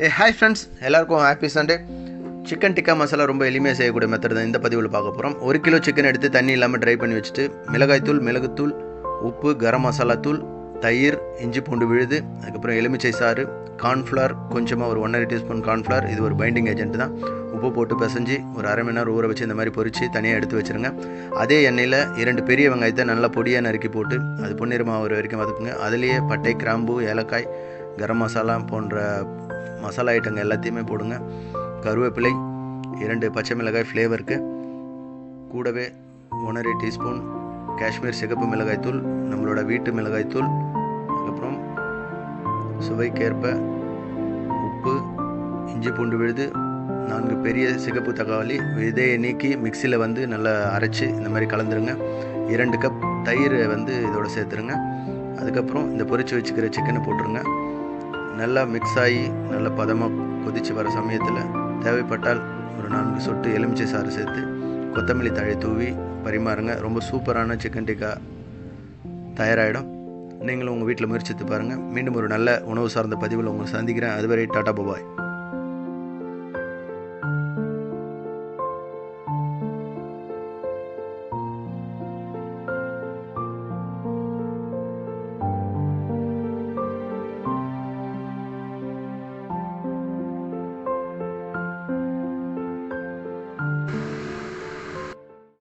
ஏ hi friends எல்லாருக்கும் happy Sunday chicken tikka masala ரொம்ப எளிமையாக செய்யக்கூடிய மெத்தட் தான் இந்த பதிவில் பார்க்க போகிறோம் ஒரு கிலோ சிக்கன் எடுத்து தண்ணி இல்லாமல் ட்ரை பண்ணி வச்சுட்டு மிளகாய்த்தூள் மிளகுத்தூள் உப்பு கரம் மசாலா தூள் தயிர் இஞ்சி பூண்டு விழுது அதுக்கப்புறம் எலுமிச்சை சாறு கார்ன்ஃப்ளவர் கொஞ்சமாக ஒரு ஒன்றரை டீஸ்பூன் கார்ன்ஃப்ளவர் இது ஒரு பைண்டிங் ஏஜென்ட் தான். உப்பு போட்டு பிசைஞ்சு ஒரு அரை மணி நேரம் ஊற வச்சு இந்த மாதிரி பொரித்து தனியாக எடுத்து வச்சுருங்க. அதே எண்ணெயில் இரண்டு பெரிய வெங்காயத்தை நல்லா பொடியாக நறுக்கி போட்டு அது பொன்னிறமாக ஒரு வரைக்கும் வதக்குங்க. அதுலேயே பட்டை கிராம்பு ஏலக்காய் கரம் மசாலா போன்ற மசாலா ஐட்டங்கள் எல்லாத்தையுமே போடுங்க. கருவேப்பிலை இரண்டு பச்சை மிளகாய் ஃப்ளேவருக்கு கூடவே ஒன்றரை டீஸ்பூன் காஷ்மீர் சிகப்பு மிளகாய்த்தூள் நம்மளோட வீட்டு மிளகாய்த்தூள் அதுக்கப்புறம் சுவைக்கேற்ப உப்பு இஞ்சி பூண்டு விழுது நான்கு பெரிய சிகப்பு தக்காளி விதையை நீக்கி மிக்சியில் வந்து நல்லா அரைச்சி இந்த மாதிரி கலந்துருங்க. இரண்டு கப் தயிர் வந்து இதோட சேர்த்துருங்க. அதுக்கப்புறம் இந்த பொரிச்சு வச்சுக்கிற சிக்கனை போட்டுருங்க. நல்லா மிக்ஸ் ஆகி நல்ல பதமாக கொதித்து வர சமயத்தில் தேவைப்பட்டால் ஒரு நான்கு சொட்டு எலுமிச்சை சாறு சேர்த்து கொத்தமல்லி தழை தூவி பரிமாறுங்க. ரொம்ப சூப்பரான சிக்கன் டிக்கா தயாராகிடும் நீங்களும் உங்கள் வீட்டில் முயற்சித்து பாருங்கள் மீண்டும் ஒரு நல்ல உணவு சார்ந்த பதிவில் உங்களை சந்திக்கிறேன். அதுவரை டாடா பபாய்